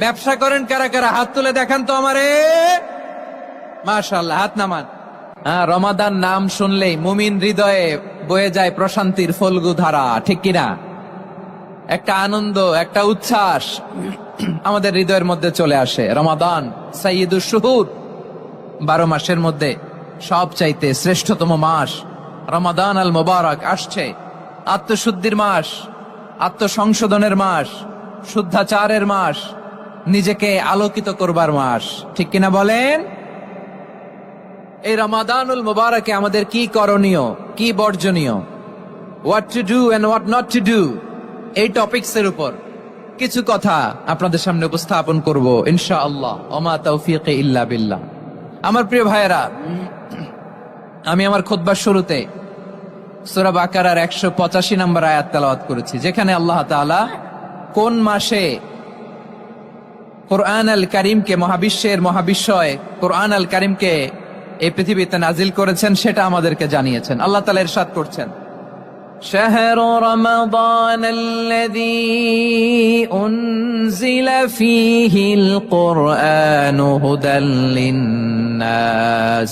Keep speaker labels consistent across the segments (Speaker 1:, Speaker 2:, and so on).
Speaker 1: ব্যবসা করেন কারা কারা? হাত তুলে দেখান তো আমারে। মাশাল্লাহ হাত নামান। হ্যাঁ রমাদান নাম শুনলেই মুমিন হৃদয়ে বয়ে যায় প্রশান্তির ফলগু ধারা, ঠিক কিনা? একটা আনন্দ, একটা উচ্ছ্বাস আমাদের হৃদয়ের মধ্যে চলে আসে। রমাদান সাইয়দুর শুহুর। বারো মাসের মধ্যে সব চাইতে শ্রেষ্ঠতম মাস, রমাদান আল মোবারক, আসছে। আত্মশুদ্ধির মাস, আত্মসংশোধনের মাস শুদ্ধাচারের মাস, নিজেকে আলোকিত করবার মাস। ঠিক কিনা বলেন? এই রমাদানুল মুবারকে আমাদের কি করণীয়, কি বর্জনীয়? What to do and what not to do এই টপিকস এর উপর। কিছু কথা আপনাদের সামনে উপস্থাপন করব ইনশা আল্লাহ ওমা তৌফিক ইল্লা বিল্লাহ। আমার প্রিয় ভাইয়েরা, আমি আমার খুতবার শুরুতে সুরা বাকারার একশো পঁচাশি নম্বর আয়াত তেলাওয়াত করেছি, যেখানে আল্লাহ তাআলা কোন মাসে কোরআন আল করিমকে মহাবিশ্বের মহাবিশ্বয় কোরআন আল করিমকে এই পৃথিবীতে নাজিল করেছেন সেটা আমাদেরকে জানিয়েছেন আল্লাহ তালা ইরশাদ করছেন شهر رمضان الذي أنزل فيه القرآن هدى للناس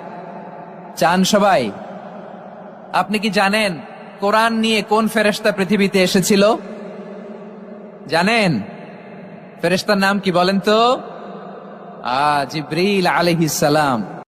Speaker 1: চান সবাই? আপনি কি জানেন কোরআন নিয়ে কোন ফেরেস্তা পৃথিবীতে এসেছিল? জানেন? ফেরেস্তার নাম কি বলেন তো? আ, জিব্রিল আলাইহিস সালাম।